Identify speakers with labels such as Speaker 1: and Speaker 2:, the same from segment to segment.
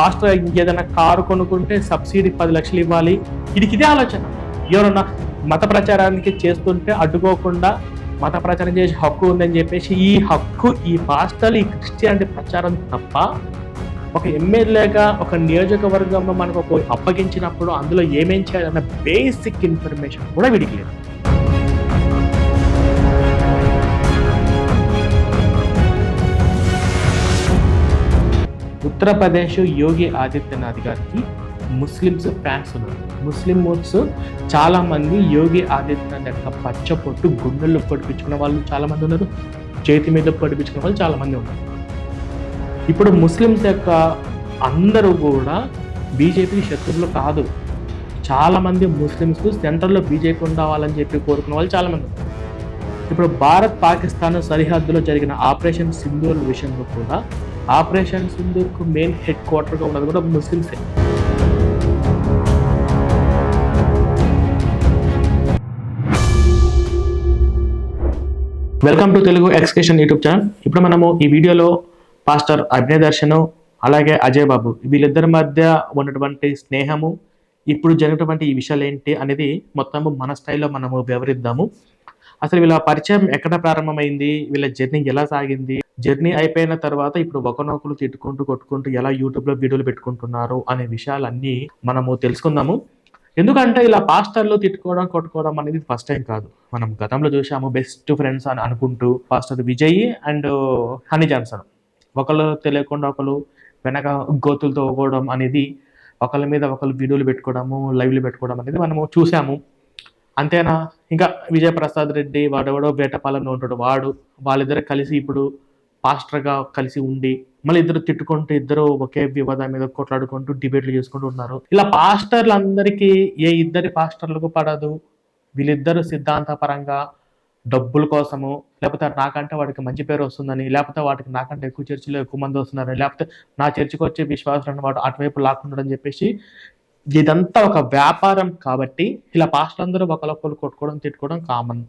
Speaker 1: Pastor ఏదైనా car కొనుక్కుంటే subsidy పది లక్షలు ఇవ్వాలి. ఇది ఇదే ఆలోచన. ఎవరన్నా మత ప్రచారానికి చేస్తుంటే అడ్డుకోకుండా మత ప్రచారం చేసే హక్కు ఉందని చెప్పేసి ఈ హక్కు ఈ పాస్టర్లు ఈ క్రిస్టియానిటీ ప్రచారం తప్ప ఒక ఎమ్మెల్యేగా ఒక నియోజకవర్గంలో మనకు ఒక అప్పగించినప్పుడు అందులో ఏమేం చేయాలన్న బేసిక్ ఇన్ఫర్మేషన్ కూడా వీడికి లేదు. ఉత్తరప్రదేశ్ యోగి ఆదిత్యనాథ్ గారికి ముస్లిమ్స్ ఫ్యాన్స్ ఉన్నారు. ముస్లిం చాలామంది చాలా మంది యోగి ఆదిత్యనాథ్ యొక్క పచ్చపొట్టు గుండెల్లో పొడిపించుకున్న వాళ్ళు చాలా మంది ఉన్నారు. చేతి మీద పొడిపించుకున్న వాళ్ళు చాలా మంది ఉన్నారు. ఇప్పుడు ముస్లిమ్స్ యొక్క అందరూ కూడా బీజేపీ శత్రువులు కాదు. చాలా మంది ముస్లిమ్స్ సెంటర్లో బీజేపీ ఉండవాలని చెప్పి కోరుకున్న వాళ్ళు చాలా మంది ఉన్నారు. ఇప్పుడు భారత్ పాకిస్తాన్ సరిహద్దులో జరిగిన ఆపరేషన్ సింధూర్ విషయంలో కూడా ఆపరేషన్ సింధూర్కు మెయిన్ హెడ్ క్వార్టర్గా ఉన్నది కూడా ముస్లిమ్సే welcome to Telugu excursion YouTube channel ఇప్పుడు మనము ఈ వీడియోలో పాస్టర్ అభినయ దర్శను అలాగే అజయ్ బాబు వీళ్ళిద్దరి మధ్య ఉన్నటువంటి స్నేహము ఇప్పుడు జరిగినటువంటి ఈ విషయాలు ఏంటి అనేది మొత్తము మన స్థాయిలో మనము వివరిద్దాము. అసలు వీళ్ళ పరిచయం ఎక్కడ ప్రారంభమైంది? వీళ్ళ జర్నీ ఎలా సాగింది? జర్నీ అయిపోయిన తర్వాత ఇప్పుడు ఒకనొకరు తిట్టుకుంటూ కొట్టుకుంటూ ఎలా యూట్యూబ్లో వీడియోలు పెట్టుకుంటున్నారు అనే విషయాలన్నీ మనము తెలుసుకుందాము. ఎందుకంటే ఇలా పాస్టర్లు తిట్టుకోవడం కొట్టుకోవడం అనేది ఫస్ట్ టైం కాదు. మనం గతంలో చూసాము బెస్ట్ ఫ్రెండ్స్ అని అనుకుంటూ pastor Vijay and Honey Johnson. ఒకళ్ళు తెలియకుండా ఒకరు వెనక గోతులతో పోవడం అనేది ఒకళ్ళ మీద ఒకళ్ళు వీడియోలు పెట్టుకోవడము లైవ్లు పెట్టుకోవడం అనేది మనము చూసాము అంతేనా? ఇంకా విజయప్రసాద్ రెడ్డి వాడెవడో వేటపాలెంలో ఉంటాడు. వాడు వాళ్ళిద్దరు కలిసి ఇప్పుడు పాస్టర్గా కలిసి ఉండి మళ్ళీ ఇద్దరు తిట్టుకుంటూ ఇద్దరు ఒకే వివాదం మీద కొట్లాడుకుంటూ డిబేట్లు చేసుకుంటూ ఉన్నారు. ఇలా పాస్టర్లు అందరికీ ఏ ఇద్దరి పాస్టర్లకు పడదు. వీళ్ళిద్దరు సిద్ధాంతపరంగా డబ్బుల కోసము లేకపోతే నాకంటే వాడికి మంచి పేరు వస్తుందని లేకపోతే వాటికి నాకంటే ఎక్కువ చర్చిలో ఎక్కువ మంది వస్తున్నారని లేకపోతే నా చర్చికి వచ్చే విశ్వాసం వాడు అటువైపు లాక్కున్నాడని చెప్పేసి ఇదంతా ఒక వ్యాపారం కాబట్టి ఇలా పాస్టర్ అందరూ ఒకరొకరు కొట్టుకోవడం తిట్టుకోవడం కామన్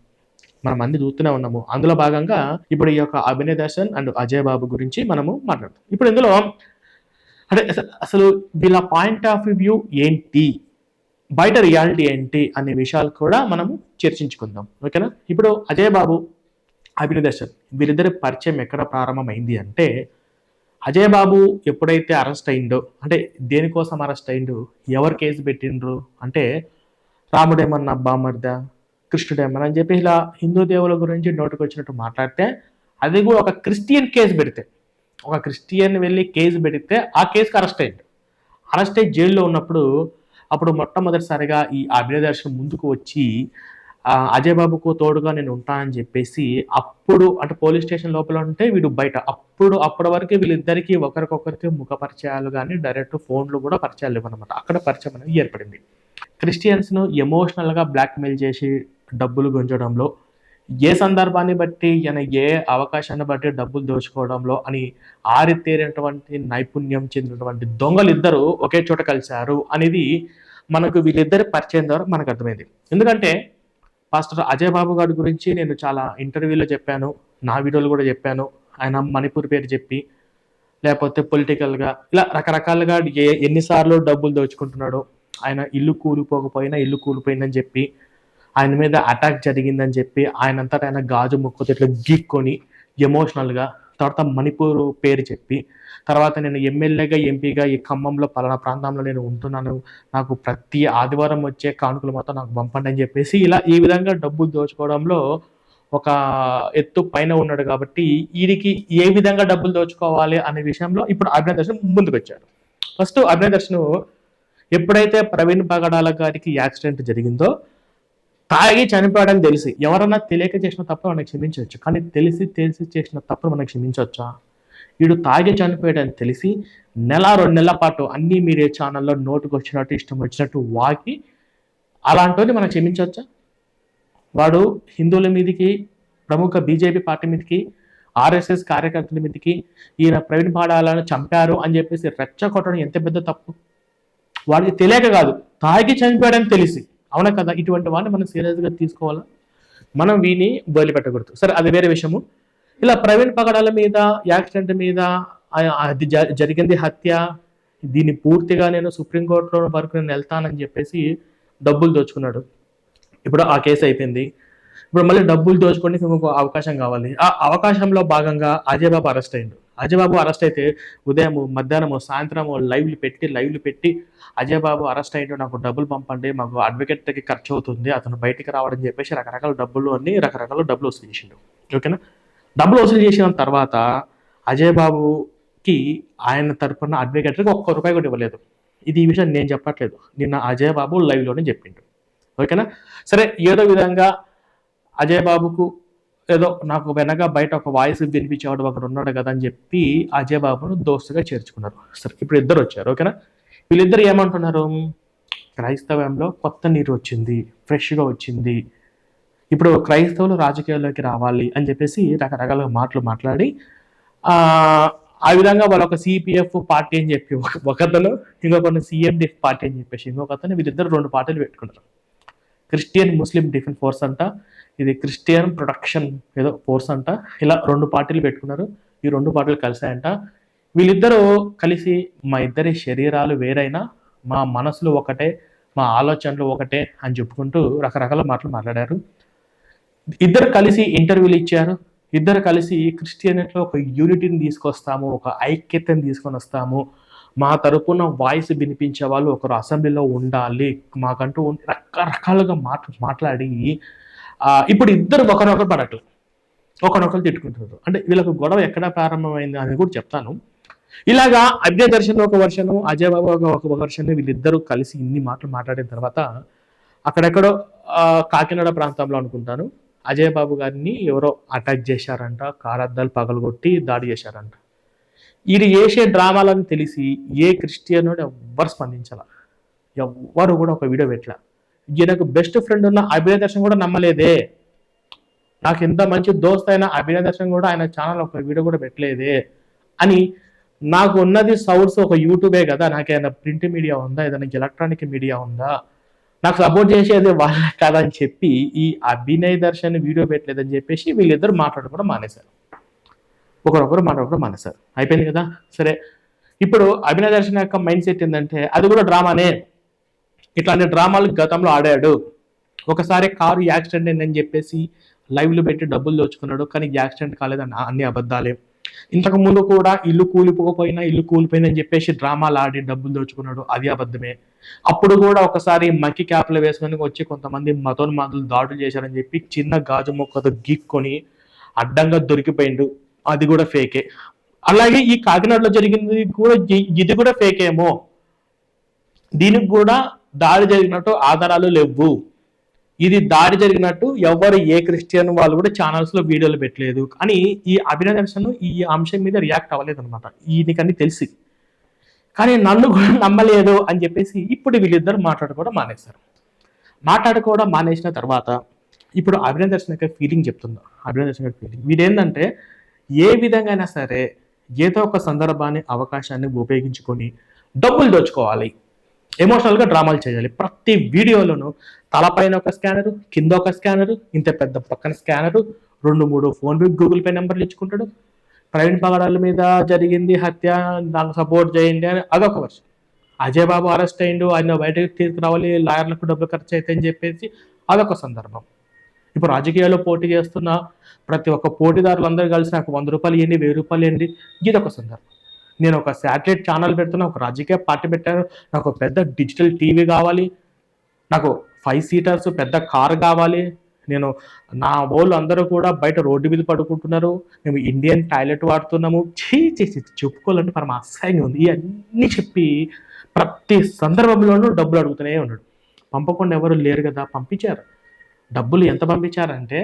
Speaker 1: మనం అన్ని చూస్తూనే ఉన్నాము. అందులో భాగంగా ఇప్పుడు ఈ యొక్క అభినయ్ దర్శన్ అండ్ అజయ్ బాబు గురించి మనము మాట్లాడతాం. ఇప్పుడు ఇందులో అంటే అసలు వీళ్ళ పాయింట్ ఆఫ్ వ్యూ ఏంటి? బయట రియాలిటీ ఏంటి? అనే విషయాలు కూడా మనము చర్చించుకుందాం. ఓకేనా ఇప్పుడు అజయ్ బాబు అభినయ్ దర్శన్ వీరిద్దరి పరిచయం ఎక్కడ ప్రారంభమైంది అంటే అజయ్ బాబు ఎప్పుడైతే అరెస్ట్ అయిండో అంటే దేనికోసం అరెస్ట్ అయిండు ఎవరు కేసు పెట్టిండ్రు అంటే రాముడేమన్నా బామర్దా కృష్ణుడేమన్నా అని చెప్పి ఇలా హిందూ దేవుల గురించి నోటికి వచ్చినట్టు మాట్లాడితే అది కూడా ఒక క్రిస్టియన్ కేసు పెడితే ఒక క్రిస్టియన్ వెళ్ళి కేసు పెడితే ఆ కేసుకి అరెస్ట్ అయ్యిండు అరెస్ట్ అయ్యి జైల్లో ఉన్నప్పుడు అప్పుడు మొట్టమొదటిసారిగా ఈ అభినయ దర్శనం ముందుకు వచ్చి అజయ్ బాబుకు తోడుగా నేను ఉంటానని చెప్పేసి అప్పుడు అంటే పోలీస్ స్టేషన్ లోపల ఉంటే వీడు బయట. అప్పుడు అప్పటి వరకు వీళ్ళిద్దరికి ఒకరికొకరికి ముఖ పరిచయాలు కానీ డైరెక్ట్ ఫోన్లు కూడా పరిచయాలు ఇవ్వనమాట. అక్కడ పరిచయం అనేది ఏర్పడింది. క్రిస్టియన్స్ను ఎమోషనల్గా బ్లాక్మెయిల్ చేసి డబ్బులు గుంజడంలో ఏ సందర్భాన్ని బట్టి ఈయన ఏ అవకాశాన్ని బట్టి డబ్బులు దోచుకోవడంలో అని ఆరితేరినటువంటి నైపుణ్యం చెందినటువంటి దొంగలు ఇద్దరు ఒకే చోట కలిశారు అనేది మనకు వీళ్ళిద్దరి పరిచయం ద్వారా మనకు అర్థమైంది. ఎందుకంటే పాస్టర్ అజయ్ బాబు గారి గురించి నేను చాలా ఇంటర్వ్యూలో చెప్పాను. నా వీడియోలు కూడా చెప్పాను. ఆయన మణిపూర్ పేరు చెప్పి లేకపోతే పొలిటికల్గా ఇలా రకరకాలుగా ఏ ఎన్నిసార్లు డబ్బులు దోచుకుంటున్నాడో. ఆయన ఇల్లు కూలిపోకపోయినా ఇల్లు కూలిపోయిందని చెప్పి ఆయన మీద అటాక్ జరిగిందని చెప్పి ఆయనంతటా ఆయన గాజు ముక్కతో ఇట్లా గీక్కొని ఎమోషనల్గా తర్వాత మణిపూర్ పేరు చెప్పి తర్వాత నేను ఎమ్మెల్యేగా ఎంపీగా ఈ ఖమ్మంలో పలానా ప్రాంతంలో నేను ఉంటున్నాను. నాకు ప్రతి ఆదివారం వచ్చే కానుకలు మొత్తం నాకు పంపండి అని చెప్పేసి ఇలా ఈ విధంగా డబ్బులు దోచుకోవడంలో ఒక ఎత్తు పైన ఉన్నాడు కాబట్టి వీడికి ఏ విధంగా డబ్బులు దోచుకోవాలి అనే విషయంలో ఇప్పుడు అభినయ దర్శన్ ముందుకు వచ్చాడు ఫస్ట్ అభినయ దర్శన్ ఎప్పుడైతే ప్రవీణ్ పగడాల గారికి యాక్సిడెంట్ జరిగిందో తాగి చనిపోయాడని తెలిసి ఎవరన్నా తెలియక చేసిన తప్పు మనకు క్షమించవచ్చు. కానీ తెలిసి తెలిసి చేసిన తప్పు మనకు క్షమించవచ్చా? వీడు తాగి చనిపోయాడని తెలిసి నెల రెండు నెలల పాటు అన్ని మీడియా ఛానల్లో నోటుకు వచ్చినట్టు ఇష్టం వచ్చినట్టు వాకి అలాంటి మనం క్షమించవచ్చా? వాడు హిందువుల మీదకి ప్రముఖ బీజేపీ పార్టీ మీదకి ఆర్ఎస్ఎస్ కార్యకర్తల మీదకి ఈయన ప్రవీణ్ పాడాలను చంపారు అని చెప్పేసి రెచ్చగొట్టడం ఎంత పెద్ద తప్పు? వాడికి తెలియక కాదు. తాగి చనిపోయాడని తెలిసి అవునా కదా? ఇటువంటి వాడిని మనం సీరియస్గా తీసుకోవాలా? మనం వీని పెట్టకూడదు. సరే అది వేరే విషయము. ఇలా ప్రవీణ్ పగడాల మీద యాక్సిడెంట్ మీద అది జరిగింది హత్య దీన్ని పూర్తిగా నేను సుప్రీంకోర్టులో వరకు నేను వెళ్తానని చెప్పేసి డబ్బులు దోచుకున్నాడు. ఇప్పుడు ఆ కేసు అయిపోయింది. ఇప్పుడు మళ్ళీ డబ్బులు దోచుకోవడానికి ఇంకొక అవకాశం కావాలి. ఆ అవకాశంలో భాగంగా అజయ్ బాబు అరెస్ట్ అయ్యిండు. అజయబాబు అరెస్ట్ అయితే ఉదయం మధ్యాహ్నము సాయంత్రం లైవ్లు పెట్టి లైవ్లు పెట్టి అజయ్ బాబు అరెస్ట్ అయ్యి నాకు డబ్బులు పంపండి మాకు అడ్వకేట్కి ఖర్చు అవుతుంది అతను బయటికి రావడం చెప్పేసి రకరకాల డబ్బులు అన్ని రకరకాల డబ్బులు వసూలు చేసిండు. ఓకేనా? డబ్బులు వసూలు చేసిన తర్వాత అజయ్ బాబుకి ఆయన తరపున అడ్వకేట్కి ఒక్క రూపాయి కూడా ఇవ్వలేదు. ఇది ఈ విషయం నేను చెప్పట్లేదు. నిన్న అజయ్ బాబు లైవ్లోనే చెప్పిండు. ఓకేనా? సరే ఏదో విధంగా అజయ్ బాబుకు ఏదో నాకు వెనక బయట ఒక వాయిస్ వినిపించేవాడు ఒకడు ఉన్నాడు కదా అని చెప్పి అజయ్ బాబును దోస్తుగా చేర్చుకున్నారు. సరే ఇప్పుడు ఇద్దరు వచ్చారు ఓకేనా? వీళ్ళిద్దరు ఏమంటున్నారు? క్రైస్తవంలో కొత్త నీరు వచ్చింది ఫ్రెష్గా వచ్చింది. ఇప్పుడు క్రైస్తవులు రాజకీయాల్లోకి రావాలి అని చెప్పేసి రకరకాల మాటలు మాట్లాడి ఆ విధంగా వాళ్ళు ఒక సిపిఎఫ్ పార్టీ అని చెప్పి ఒక ఒకతను ఇంకొకరు సిఎండిఎఫ్ పార్టీ అని చెప్పేసి ఇంకొకతను వీళ్ళిద్దరు రెండు పార్టీలు పెట్టుకున్నారు. క్రిస్టియన్ ముస్లిం డిఫెన్స్ ఫోర్స్ అంట ఇది క్రిస్టియన్ ప్రొడక్షన్ ఏదో ఫోర్స్ అంట. ఇలా రెండు పార్టీలు పెట్టుకున్నారు. ఈ రెండు పార్టీలు కలిసాయంట వీళ్ళిద్దరూ కలిసి మా ఇద్దరి శరీరాలు వేరైనా మా మనసులు ఒకటే మా ఆలోచనలు ఒకటే అని చెప్పుకుంటూ రకరకాల మాటలు మాట్లాడారు. ఇద్దరు కలిసి ఇంటర్వ్యూలు ఇచ్చారు. ఇద్దరు కలిసి క్రిస్టియనిటీలో ఒక యూనిటీని తీసుకొస్తాము ఒక ఐక్యతని తీసుకొని వస్తాము. మా తరపున వాయిస్ వినిపించే వాళ్ళు ఒకరు అసెంబ్లీలో ఉండాలి. మాకంటూ రకరకాలుగా మాట మాట్లాడి ఇప్పుడు ఇద్దరు ఒకరొకరు పడట్లు ఒకరొకరు తిట్టుకుంటున్నారు. అంటే వీళ్ళకు గొడవ ఎక్కడ ప్రారంభమైంది అని కూడా చెప్తాను. ఇలాగా అభ్య దర్శన్ ఒక వర్షను అజయ్ బాబు ఒక వర్షన్ వీళ్ళిద్దరూ కలిసి ఇన్ని మాటలు మాట్లాడిన తర్వాత అక్కడెక్కడో కాకినాడ ప్రాంతంలో అనుకుంటాను. అజయ్ బాబు గారిని ఎవరో అటాక్ చేశారంట కారద్దాలు పగలగొట్టి దాడి చేశారంట. ఇది చేసే డ్రామాలను తెలిసి ఏ క్రిస్టియన్ ఎవ్వరు స్పందించాల. ఎవ్వరు కూడా ఒక వీడియో పెట్టలే. ఈయనకు బెస్ట్ ఫ్రెండ్ ఉన్న అభినయ దర్శన్ కూడా నమ్మలేదే. నాకు ఇంత మంచి దోస్త్ అయిన అభినయ దర్శన్ కూడా ఆయన ఛానల్ ఒక వీడియో కూడా పెట్టలేదే. అని నాకు ఉన్నది సౌర్స్ ఒక యూట్యూబే కదా నాకు ఏదైనా ప్రింట్ మీడియా ఉందా ఏదైనా ఎలక్ట్రానిక్ మీడియా ఉందా? నాకు సపోర్ట్ చేసేది వాళ్ళ కదా అని చెప్పి ఈ అభినయ్ దర్శన్ వీడియో పెట్టలేదని చెప్పేసి వీళ్ళిద్దరు మాట్లాడుకోవడం మానేశారు. ఒకరొకరు మాట్లాడుకోవడం మానేశారు. అయిపోయింది కదా? సరే. ఇప్పుడు అభినయ్ దర్శన్ యొక్క మైండ్ సెట్ ఏంటంటే అది కూడా డ్రామానే ఇట్లాంటి డ్రామాలు గతంలో ఆడాడు. ఒకసారి కారు యాక్సిడెంట్ అయిందని చెప్పేసి లైవ్లు పెట్టి డబ్బులు దోచుకున్నాడు. కానీ యాక్సిడెంట్ కాలేదని అన్ని అబద్ధాలే. ఇంతకు ముందు కూడా ఇల్లు కూలిపోకపోయినా ఇల్లు కూలిపోయిందని చెప్పేసి డ్రామాలు ఆడి డబ్బులు దోచుకున్నాడు. అది అబద్ధమే. అప్పుడు కూడా ఒకసారి మక్కి క్యాప్లు వేసుకొని వచ్చి కొంతమంది మతోన్మాదులు దాడులు చేశారని చెప్పి చిన్న గాజు మొక్కతో గీక్కొని అడ్డంగా దొరికిపోయిండు. అది కూడా ఫేకే. అలాగే ఈ కాకినాడలో జరిగింది కూడా ఇది కూడా ఫేక్ ఏమో దీనికి కూడా దాడి జరిగినట్టు ఆధారాలు లేవు. ఇది దాడి జరిగినట్టు ఎవరు ఏ క్రిస్టియన్ వాళ్ళు కూడా ఛానల్స్లో వీడియోలు పెట్టలేదు. అని ఈ అభినందన ఈ అంశం మీద రియాక్ట్ అవ్వలేదు అనమాట ఈయనకన్నీ తెలిసి. కానీ నన్ను కూడా నమ్మలేదు అని చెప్పేసి ఇప్పుడు వీళ్ళిద్దరు మాట్లాడుకోవడం మానేశారు. మాట్లాడుకోవడం మానేసిన తర్వాత ఇప్పుడు అభినందన యొక్క ఫీలింగ్ చెప్తుందా అభినందన యొక్క ఫీలింగ్ వీడేంటంటే ఏ విధంగా అయినా సరే ఏదో ఒక సందర్భాన్ని అవకాశాన్ని ఉపయోగించుకొని డబ్బులు దోచుకోవాలి. ఎమోషనల్గా డ్రామాలు చేయాలి. ప్రతి వీడియోలోనూ తలపైన ఒక స్కానరు కింద ఒక స్కానరు ఇంత పెద్ద పక్కన స్కానరు రెండు మూడు ఫోన్పే గూగుల్ పే నెంబర్లు ఇచ్చుకుంటాడు. ప్రవీణ్ పగడాల మీద జరిగింది హత్య నాకు సపోర్ట్ చేయండి అని అదొక వర్షం అజయ్ బాబు అరెస్ట్ అయ్యిండు ఆయన బయటకు తీసుకురావాలి లాయర్లకు డబ్బులు ఖర్చు అయితే అని చెప్పేసి అదొక సందర్భం. ఇప్పుడు రాజకీయాల్లో పోటీ చేస్తున్న ప్రతి ఒక్క పోటీదారులందరూ కలిసి నాకు వంద రూపాయలు ఇవ్వండి వెయ్యి రూపాయలు ఇవ్వండి ఇదొక సందర్భం. నేను ఒక శాటిలైట్ ఛానల్ పెడుతున్నా ఒక రాజకీయ పార్టీ పెట్టాను నాకు ఒక పెద్ద డిజిటల్ టీవీ కావాలి నాకు ఫైవ్ సీటర్స్ పెద్ద కార్ కావాలి నేను నా వాళ్ళు అందరూ కూడా బయట రోడ్డు మీద పడుకుంటున్నారు మేము ఇండియన్ టాయిలెట్ వాడుతున్నాము. చీ చేసి చెప్పుకోవాలంటే పరమ అసహ్యంగా ఉంది. ఇవన్నీ చెప్పి ప్రతి సందర్భంలోనూ డబ్బులు అడుగుతూనే ఉన్నాడు. పంపకుండా ఎవరు లేరు కదా పంపించారు. డబ్బులు ఎంత పంపించారంటే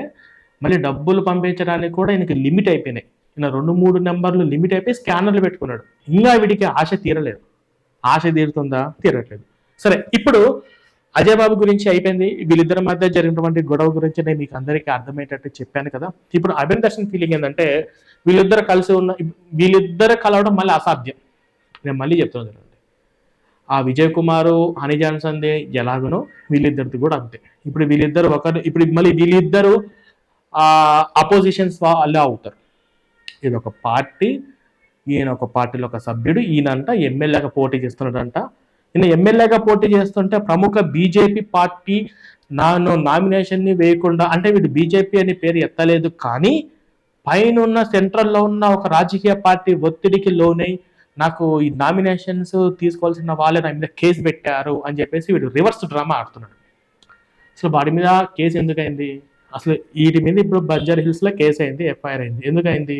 Speaker 1: మళ్ళీ డబ్బులు పంపించడానికి కూడా ఈయనకి లిమిట్ అయిపోయినాయి. ఇలా రెండు మూడు నెంబర్లు లిమిట్ అయిపోయి స్కానర్లు పెట్టుకున్నాడు. ఇంకా వీడికి ఆశ తీరలేదు. ఆశ తీరుతుందా? తీరట్లేదు. సరే ఇప్పుడు అజయ్ బాబు గురించి అయిపోయింది. వీళ్ళిద్దరి మధ్య జరిగినటువంటి గొడవ గురించి నేను మీకు అందరికీ అర్థమయ్యేటట్టు చెప్పాను కదా. ఇప్పుడు అభిన్ దర్శన్ ఫీలింగ్ ఏంటంటే వీళ్ళిద్దరు కలిసి ఉన్న వీళ్ళిద్దరు కలవడం మళ్ళీ అసాధ్యం. నేను మళ్ళీ చెప్తున్నాను చూడండి. ఆ విజయ్ కుమారు హనీ జాన్సన్ది ఎలాగనో వీళ్ళిద్దరిది కూడా అంతే. ఇప్పుడు వీళ్ళిద్దరు ఒకరు ఇప్పుడు మళ్ళీ వీళ్ళిద్దరు అపోజిషన్స్ వాళ్ళే అవుతారు. ఇది ఒక పార్టీ ఈయన ఒక పార్టీలో ఒక సభ్యుడు ఈయనంట ఎమ్మెల్యేగా పోటీ చేస్తున్నాడంట. ఈయన ఎమ్మెల్యేగా పోటీ చేస్తుంటే ప్రముఖ బీజేపీ పార్టీ నాను నామినేషన్ని వేయకుండా అంటే వీడు బీజేపీ అనే పేరు ఎత్తలేదు కానీ పైన ఉన్న సెంట్రల్లో ఉన్న ఒక రాజకీయ పార్టీ ఒత్తిడికి లోనై నాకు ఈ నామినేషన్స్ తీసుకోవాల్సిన వాళ్ళే నా మీద కేసు పెట్టారు అని చెప్పేసి వీడు రివర్స్ డ్రామా ఆడుతున్నాడు. అసలు వాడి మీద కేసు ఎందుకైంది? అసలు వీటి మీద ఇప్పుడు బంజార్ హిల్స్లో కేసు అయింది ఎఫ్ఐఆర్ అయింది. ఎందుకైంది?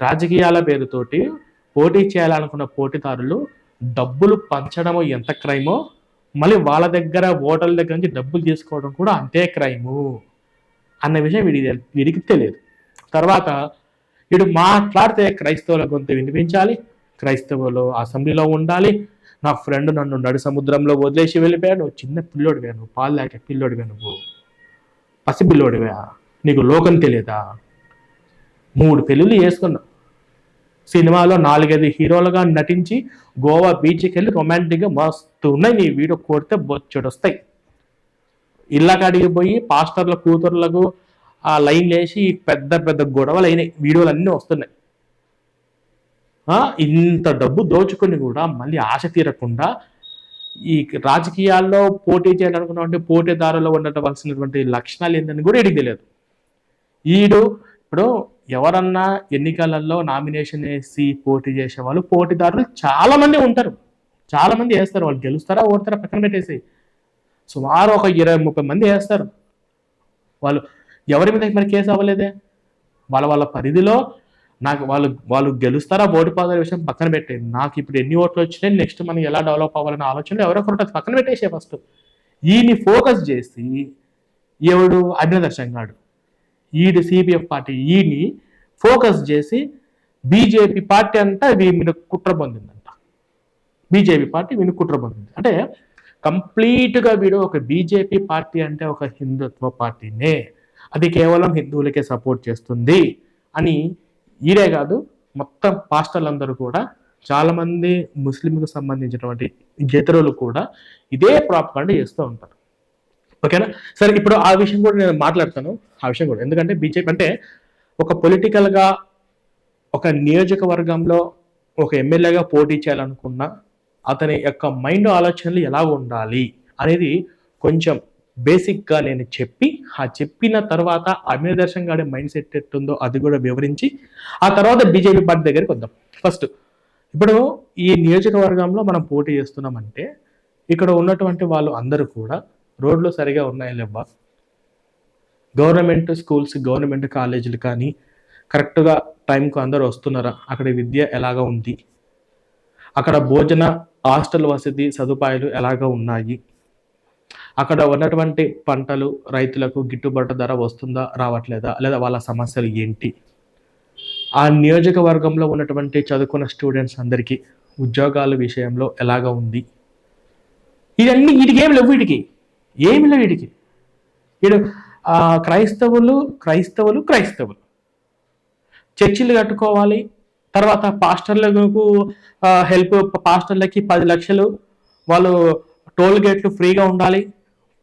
Speaker 1: రాజకీయాల పేరుతోటి పోటీ చేయాలనుకున్న పోటీదారులు డబ్బులు పంచడము ఎంత క్రైమో మళ్ళీ వాళ్ళ దగ్గర ఓటర్ల దగ్గర నుంచి డబ్బులు తీసుకోవడం కూడా అంతే క్రైము అన్న విషయం వీడి వీడికి తెలియదు. తర్వాత వీడు మాట్లాడితే క్రైస్తవుల గొంతు వినిపించాలి క్రైస్తవులు అసెంబ్లీలో ఉండాలి నా ఫ్రెండ్ నన్ను నడు సముద్రంలో వదిలేసి వెళ్ళిపోయాడు చిన్న పిల్లోడివే నువ్వు పాలు లేక పిల్లోడివే నువ్వు పసి పిల్లోడివే నీకు లోకం తెలియదా? మూడు పెళ్ళిళ్ళు చేసుకున్నావు సినిమాలో నాలుగైదు హీరోలుగా నటించి గోవా బీచ్కి వెళ్ళి రొమాంటిక్గా మస్తు ఉన్నాయి నీ వీడియో కొడితే బొచ్చుడు ఇళ్ళకి ఇళ్ళ కాడికి పోయి పాస్టర్ల కూతుర్లకు ఆ లైన్ వేసి పెద్ద పెద్ద గొడవలు అయినాయి వీడియోలు అన్నీ వస్తున్నాయి ఇంత డబ్బు దోచుకొని కూడా మళ్ళీ ఆశ తీరకుండా ఈ రాజకీయాల్లో పోటీ చేయాలనుకున్నటువంటి పోటీదారులో ఉండవలసినటువంటి లక్షణాలు ఏంటని కూడా వీడికి తెలియదు. ఈడు ఇప్పుడు ఎవరన్నా ఎన్నికలలో నామినేషన్ వేసి పోటీ చేసే వాళ్ళు పోటీదారులు చాలామంది ఉంటారు. చాలామంది వేస్తారు. వాళ్ళు గెలుస్తారా ఓడతారా పక్కన పెట్టేసి. సుమారు ఒక ఇరవై ముప్పై మంది వేస్తారు. వాళ్ళు ఎవరి మీద మరి కేసు అవ్వలేదే? వాళ్ళ వాళ్ళ పరిధిలో నాకు వాళ్ళు వాళ్ళు గెలుస్తారా ఓడిపోతారా విషయం పక్కన పెట్టేది నాకు ఇప్పుడు ఎన్ని ఓట్లు వచ్చినాయి నెక్స్ట్ మనం ఎలా డెవలప్ అవ్వాలనే ఆలోచనలు ఎవరో ఒకటి ఉంటుంది. పక్కన పెట్టేసే ఫస్ట్. ఈయన్ని ఫోకస్ చేసి ఎవడు? అగ్నిదర్శంగాడు ఈడు సిపిఎఫ్ పార్టీ ఈని ఫోకస్ చేసి బీజేపీ పార్టీ అంతా వీరి కుట్ర పొందిందంట. బీజేపీ పార్టీ వీని కుట్ర పొందింది. అంటే కంప్లీట్గా వీడు ఒక బీజేపీ పార్టీ అంటే ఒక హిందుత్వ పార్టీనే. అది కేవలం హిందువులకే సపోర్ట్ చేస్తుంది అని ఈడే కాదు మొత్తం పాస్టర్లందరూ కూడా చాలామంది మంది సంబంధించినటువంటి ఇతరులు కూడా ఇదే ప్రాపకాండ చేస్తూ ఉంటారు. ఓకేనా? సరే ఇప్పుడు ఆ విషయం కూడా నేను మాట్లాడతాను. ఆ విషయం కూడా. ఎందుకంటే బీజేపీ అంటే ఒక పొలిటికల్గా ఒక నియోజకవర్గంలో ఒక ఎమ్మెల్యేగా పోటీ చేయాలనుకున్న అతని యొక్క మైండ్ ఆలోచనలు ఎలా ఉండాలి అనేది కొంచెం బేసిక్గా నేను చెప్పి ఆ చెప్పిన తర్వాత అమీర్ దర్శన్ గారి మైండ్ సెట్ ఎట్టుందో అది కూడా వివరించి ఆ తర్వాత బీజేపీ పార్టీ దగ్గరికి వద్దాం. ఫస్ట్ ఇప్పుడు ఈ నియోజకవర్గంలో మనం పోటీ చేస్తున్నామంటే ఇక్కడ ఉన్నటువంటి వాళ్ళు అందరూ కూడా రోడ్లు సరిగా ఉన్నాయా లేవా గవర్నమెంట్ స్కూల్స్ గవర్నమెంట్ కాలేజీలు కానీ కరెక్ట్గా టైంకు అందరూ వస్తున్నారా? అక్కడ విద్య ఎలాగా ఉంది? అక్కడ భోజన హాస్టల్ వసతి సదుపాయాలు ఎలాగా ఉన్నాయి? అక్కడ ఉన్నటువంటి పంటలు రైతులకు గిట్టుబాటు ధర వస్తుందా రావట్లేదా? లేదా వాళ్ళ సమస్యలు ఏంటి? ఆ నియోజకవర్గంలో ఉన్నటువంటి చదువుకున్న స్టూడెంట్స్ అందరికీ ఉద్యోగాల విషయంలో ఎలాగా ఉంది? ఇవన్నీ వీటికి ఏమి లేవు వీటికి. ఏమి లేవు వీడికి వీడు క్రైస్తవులు క్రైస్తవులు క్రైస్తవులు. చర్చిలు కట్టుకోవాలి తర్వాత పాస్టర్లకు హెల్ప్ పాస్టర్లకి పది లక్షలు వాళ్ళు టోల్ గేట్లు ఫ్రీగా ఉండాలి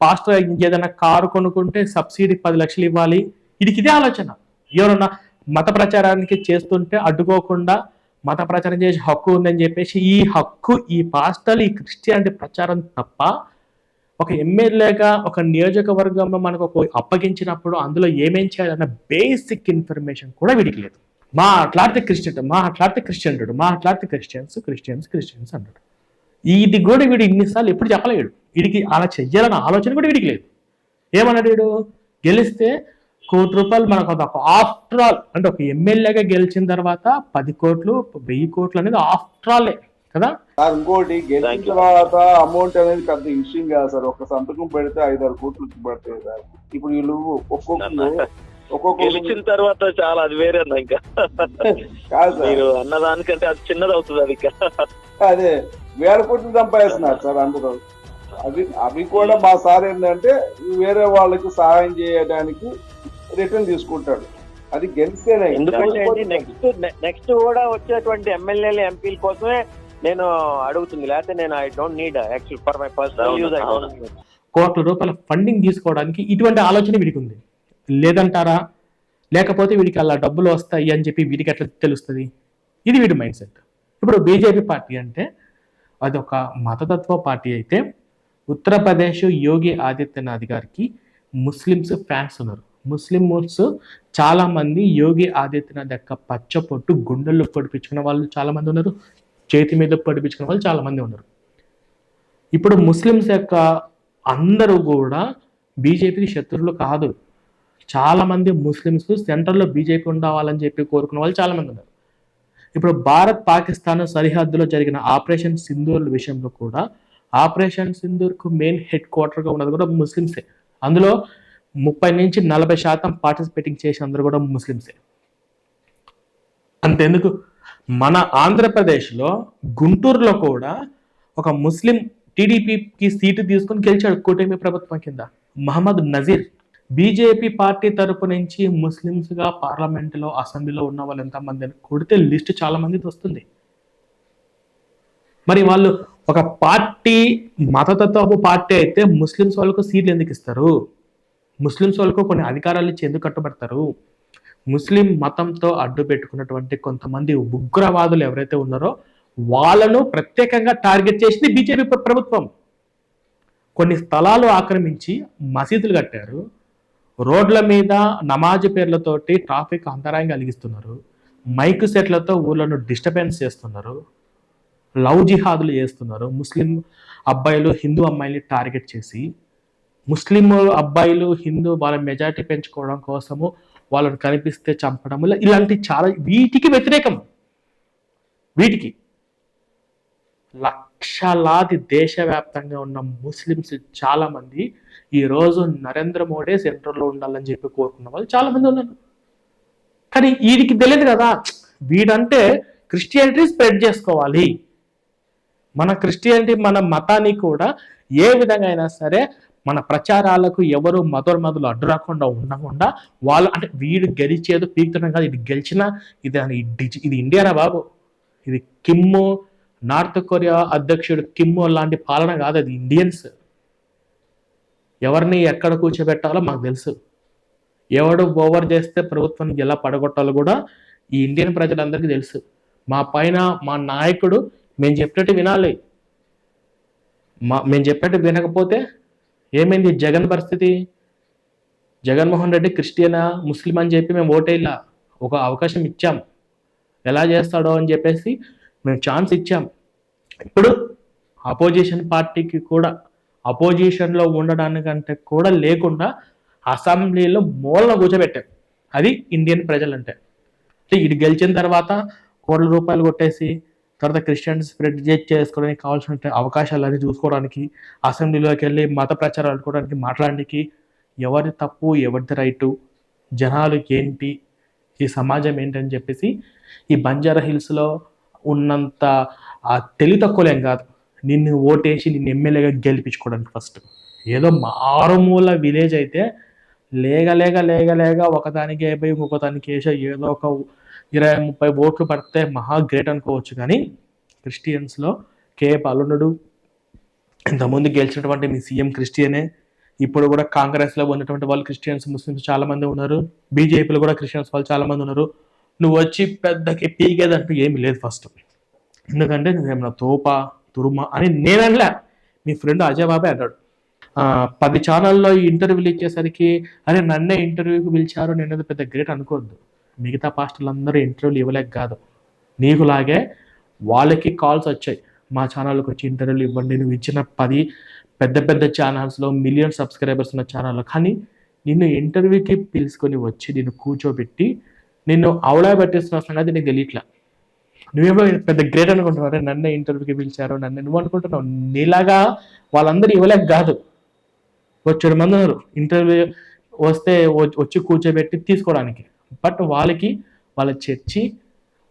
Speaker 1: పాస్టర్ ఏదైనా కారు కొనుక్కుంటే సబ్సిడీ పది లక్షలు ఇవ్వాలి. వీడికి ఇదే ఆలోచన. ఎవరన్నా మత ప్రచారానికి చేస్తుంటే అడ్డుకోకుండా మత ప్రచారం చేసే హక్కు ఉందని చెప్పేసి ఈ హక్కు ఈ పాస్టర్లు ఈ క్రిస్టియానిటీ ప్రచారం తప్ప ఒక ఎమ్మెల్యేగా ఒక నియోజకవర్గంలో మనకు ఒక అప్పగించినప్పుడు అందులో ఏమేం చేయాలన్న బేసిక్ ఇన్ఫర్మేషన్ కూడా వీడికి లేదు. మాట్లాడితే క్రిస్టియన్ మాట్లాడితే క్రిస్టియన్ అంటాడు మాట్లాడితే క్రిస్టియన్స్ క్రిస్టియన్స్ క్రిస్టియన్స్ అంటాడు. ఇది కూడా వీడు ఇన్నిసార్లు ఎప్పుడు చెప్పలేడు. వీడికి అలా చెయ్యాలన్న ఆలోచన కూడా వీడికి లేదు. ఏమన్నాడు వీడు? గెలిస్తే కోటి రూపాయలు మనకు ఒక ఆఫ్టర్ ఆల్ అంటే ఒక ఎమ్మెల్యేగా గెలిచిన తర్వాత పది కోట్లు వెయ్యి కోట్లు అనేది ఆఫ్టర్ ఆలే కదా?
Speaker 2: సార్ ఇంకోటి గెలిచిన. తర్వాత అమౌంట్ అనేది పెద్ద ఇష్యం కాదు సార్. ఒక సంతకం పెడితే ఐదారు కోట్లు పడతాయి సార్. ఇప్పుడు వీళ్ళు ఒక్కొక్కరు
Speaker 3: గెలిచిన తర్వాత చాలా అది వేరే అన్న ఇంకా.
Speaker 2: కాదు సార్.
Speaker 3: మీరు అన్నదానికంటే అది చిన్నది అవుతుంది అది ఇంకా.
Speaker 2: అదే వేల కోట్లు సంపాదిస్తున్నారు సార్ అందరూ అవి అవి కూడా మా సార్ ఏంటంటే వేరే వాళ్ళకి సహాయం చేయడానికి రిటర్న్ తీసుకుంటాడు. అది గెలిస్తేనే.
Speaker 3: ఎందుకంటే నెక్స్ట్ నెక్స్ట్ కూడా వచ్చేటువంటి ఎమ్మెల్యేలు ఎంపీల కోసమే నేను అడుగుతుంది లేకపోతే నేను I don't need actual for my personal use I don't need
Speaker 1: కోట్ల రూపాయల ఫండింగ్ తీసుకోవడానికి ఇటువంటి ఆలోచన వీడికి ఉంది. లేదంటారా? లేకపోతే వీడికి అలా డబ్బులు వస్తాయి అని చెప్పి వీడికి ఎట్లా తెలుస్తుంది? ఇది వీడి మైండ్ సెట్ ఇప్పుడు బీజేపీ పార్టీ అంటే అది ఒక మతతత్వ పార్టీ అయితే ఉత్తరప్రదేశ్ యోగి ఆదిత్యనాథ్ గారికి ముస్లిమ్స్ ఫ్యాన్స్ ఉన్నారు. ముస్లిమ్స్ చాలా మంది యోగి ఆదిత్యనాథ్ యొక్క పచ్చపొట్టు గుండెల్లో పొడిపించుకున్న వాళ్ళు చాలా మంది ఉన్నారు. చేతి మీద పడిపించుకునే వాళ్ళు చాలామంది ఉన్నారు. ఇప్పుడు ముస్లిమ్స్ యొక్క అందరూ కూడా బీజేపీకి శత్రువులు కాదు. చాలామంది ముస్లిమ్స్ సెంటర్లో బీజేపీ ఉండవాలని చెప్పి కోరుకున్న వాళ్ళు చాలామంది ఉన్నారు. ఇప్పుడు భారత్ పాకిస్తాన్ సరిహద్దులో జరిగిన ఆపరేషన్ సింధూర్ విషయంలో కూడా ఆపరేషన్ సింధూర్కు మెయిన్ హెడ్ క్వార్టర్గా ఉన్నది కూడా ముస్లిమ్సే. అందులో ముప్పై నుంచి నలభై శాతం పార్టిసిపేటింగ్ చేసిన అందరూ కూడా ముస్లిమ్సే. అంతెందుకు? మన ఆంధ్రప్రదేశ్లో గుంటూరులో కూడా ఒక ముస్లిం టీడీపీకి సీటు తీసుకొని గెలిచాడు కూటమి ప్రభుత్వం కింద. మహమ్మద్ నజీర్. బీజేపీ పార్టీ తరపు నుంచి ముస్లిమ్స్గా పార్లమెంట్లో అసెంబ్లీలో ఉన్న వాళ్ళు ఎంతమంది అని కొడితే లిస్ట్ చాలామందిది వస్తుంది. మరి వాళ్ళు ఒక పార్టీ మతతత్వపు పార్టీ అయితే ముస్లిమ్స్ వాళ్ళకు సీట్లు ఎందుకు ఇస్తారు? ముస్లిమ్స్ వాళ్ళకు కొన్ని అధికారాలు ఇచ్చి ఎందుకు కట్టుబడతారు? ముస్లిం మతంతో అడ్డు పెట్టుకున్నటువంటి కొంతమంది ఉగ్రవాదులు ఎవరైతే ఉన్నారో వాళ్ళను ప్రత్యేకంగా టార్గెట్ చేసింది బీజేపీ ప్రభుత్వం. కొన్ని స్థలాలు ఆక్రమించి మసీదులు కట్టారు. రోడ్ల మీద నమాజ్ పేర్లతోటి ట్రాఫిక్ అంతరాయం కలిగిస్తున్నారు. మైక్ సెట్లతో ఊళ్ళను డిస్టర్బెన్స్ చేస్తున్నారు. లవ్ జిహాదులు చేస్తున్నారు. ముస్లిం అబ్బాయిలు హిందూ అమ్మాయిని టార్గెట్ చేసి ముస్లిం అబ్బాయిలు హిందూ వాళ్ళ మెజార్టీ పెంచుకోవడం కోసము వాళ్ళని కనిపిస్తే చంపడం ఇలాంటి చాలా వీటికి వ్యతిరేకం. వీటికి. లక్షలాది దేశవ్యాప్తంగా ఉన్న ముస్లిమ్స్ చాలా మంది ఈ రోజు నరేంద్ర మోడీ సెంటర్లో ఉండాలని చెప్పి కోరుకున్న వాళ్ళు చాలా మంది ఉన్నారు. కానీ వీడికి తెలియదు కదా. వీడంటే క్రిస్టియానిటీ స్ప్రెడ్ చేసుకోవాలి. మన క్రిస్టియానిటీ మన మతాన్ని కూడా ఏ విధంగా అయినా సరే మన ప్రచారాలకు ఎవరు మధుర అడ్డు రాకుండా ఉండకుండా వాళ్ళు అంటే వీడు గెలిచేదో పీకుతున్నాం కాదు ఇది గెలిచినా ఇది అని డిజి- ఇది ఇండియానా బాబు? ఇది కిమ్ము నార్త్ కొరియా అధ్యక్షుడు కిమ్ము లాంటి పాలన కాదు అది ఇండియన్స్. ఎవరిని ఎక్కడ కూర్చోబెట్టాలో మాకు తెలుసు. ఎవడు ఓవర్ చేస్తే ప్రభుత్వాన్ని ఎలా పడగొట్టాలో కూడా ఈ ఇండియన్ ప్రజలందరికీ తెలుసు. మా పైన మా నాయకుడు మేము చెప్పినట్టు వినాలి. మా మేము చెప్పినట్టు వినకపోతే ఏమైంది? జగన్ పరిస్థితి? జగన్మోహన్ రెడ్డి క్రిస్టియనా? ముస్లిం అని చెప్పి మేము ఓటేలా? ఒక అవకాశం ఇచ్చాం. ఎలా చేస్తాడో అని చెప్పేసి మేము ఛాన్స్ ఇచ్చాం. ఇప్పుడు అపోజిషన్ పార్టీకి కూడా అపోజిషన్లో ఉండడానికంటే కూడా లేకుండా అసెంబ్లీలో మూలన కూర్చోబెట్టారు అది ఇండియన్ ప్రజలంటే. అంటే ఇది గెలిచిన తర్వాత కోట్ల రూపాయలు కొట్టేసి తర్వాత క్రిస్టియన్స్ స్ప్రెడ్ చేసుకోవడానికి కావాల్సిన అవకాశాలన్నీ చూసుకోవడానికి అసెంబ్లీలోకి వెళ్ళి మత ప్రచారాలు ఆడుకోవడానికి మాట్లాడడానికి ఎవరి తప్పు ఎవరిది రైటు జనాలు ఏంటి ఈ సమాజం ఏంటని చెప్పేసి ఈ బంజారా హిల్స్లో ఉన్నంత ఆ తెలివి తక్కువలేం కాదు. నిన్ను ఓటేసి నిన్ను ఎమ్మెల్యేగా గెలిపించుకోవడానికి ఫస్ట్ ఏదో మారుమూల విలేజ్ అయితే లేగ లేగ లేగ లేగ ఒకదానికి అయిపోయి ఇంకొక దానికి వేసే ఏదో ఒక ఇరవై ముప్పై ఓట్లు పడితే మహా గ్రేట్ అనుకోవచ్చు. కానీ క్రిస్టియన్స్లో కే పాల్గొనడు ఇంతకుముందు గెలిచినటువంటి మీ సీఎం క్రిస్టియనే. ఇప్పుడు కూడా కాంగ్రెస్లో ఉన్నటువంటి వాళ్ళు క్రిస్టియన్స్ ముస్లిమ్స్ చాలామంది ఉన్నారు. బీజేపీలో కూడా క్రిస్టియన్స్ వాళ్ళు చాలామంది ఉన్నారు. నువ్వు వచ్చి పెద్దకి పీకేదంటూ ఏమీ లేదు ఫస్ట్. ఎందుకంటే నువ్వేమన్నా తోప తురుమ అని నేనలే మీ ఫ్రెండ్ అజయ్ బాబాయ్ అన్నాడు. పది ఛానల్లో ఈ ఇంటర్వ్యూలు ఇచ్చేసరికి అరే నన్నే ఇంటర్వ్యూకి పిలిచారు నేను పెద్ద గ్రేట్ అనుకోవద్దు. మిగతా పాస్టర్లు అందరూ ఇంటర్వ్యూలు ఇవ్వలేక కాదు. నీకులాగే వాళ్ళకి కాల్స్ వచ్చాయి. మా ఛానల్కి వచ్చి ఇంటర్వ్యూలు ఇవ్వండి నువ్వు ఇచ్చిన పది పెద్ద పెద్ద ఛానల్స్లో మిలియన్ సబ్స్క్రైబర్స్ ఉన్న ఛానల్లో. కానీ నిన్ను ఇంటర్వ్యూకి పిలుచుకొని వచ్చి నిన్ను కూర్చోబెట్టి నిన్ను అవలా పెట్టేస్తున్న సంగతి నీకు తెలియట్లా. నువ్వేమో పెద్ద గ్రేట్ అనుకుంటున్నావు. అరే నన్నే ఇంటర్వ్యూకి పిలిచారు నన్ను నువ్వు అనుకుంటున్నావు. నీలాగా వాళ్ళందరూ ఇవ్వలేక కాదు. వచ్చేడు మంది ఉన్నారు. ఇంటర్వ్యూ వస్తే వచ్చి కూర్చోబెట్టి తీసుకోవడానికి. బట్ వాళ్ళకి వాళ్ళ చర్చి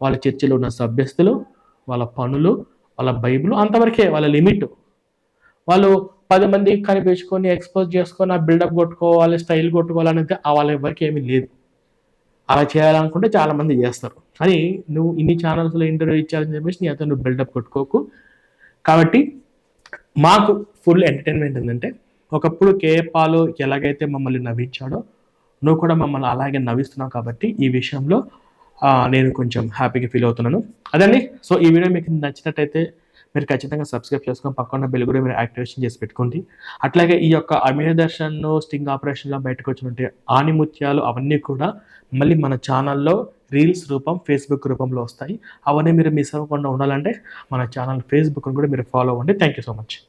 Speaker 1: వాళ్ళ చర్చిలో ఉన్న సభ్యస్తులు వాళ్ళ పనులు వాళ్ళ బైబిల్ అంతవరకే వాళ్ళ లిమిట్. వాళ్ళు పది మంది కనిపించుకొని ఎక్స్పోజ్ చేసుకొని ఆ బిల్డప్ కొట్టుకోవాలి స్టైల్ కొట్టుకోవాలనేది ఆ వాళ్ళ ఎవరికి ఏమీ లేదు. అలా చేయాలనుకుంటే చాలా మంది చేస్తారు. అని నువ్వు ఇన్ని ఛానల్స్లో ఇంటర్వ్యూ ఇచ్చారని చెప్పేసి నీ అతను బిల్డప్ కొట్టుకోకు. కాబట్టి మాకు ఫుల్ ఎంటర్టైన్మెంట్ ఏంటంటే ఒకప్పుడు కేపాలు ఎలాగైతే మమ్మల్ని నవ్వించాడో నువ్వు కూడా మమ్మల్ని అలాగే నవ్విస్తున్నావు కాబట్టి ఈ విషయంలో నేను కొంచెం హ్యాపీగా ఫీల్ అవుతున్నాను. అదండి. సో ఈ వీడియో మీకు నచ్చినట్టయితే మీరు ఖచ్చితంగా సబ్స్క్రైబ్ చేసుకొని పక్కన బెల్ కూడా మీరు యాక్టివేషన్ చేసి పెట్టుకోండి. అట్లాగే ఈ యొక్క అభినయ దర్శన్ స్టింగ్ ఆపరేషన్లో బయటకు వచ్చినట్టు ఆనిముత్యాలు అవన్నీ కూడా మళ్ళీ మన ఛానల్లో రీల్స్ రూపం ఫేస్బుక్ రూపంలో వస్తాయి. అవన్నీ మీరు మిస్ అవ్వకుండా ఉండాలంటే మన ఛానల్ ఫేస్బుక్ కూడా మీరు ఫాలో అవ్వండి. Thank you so much.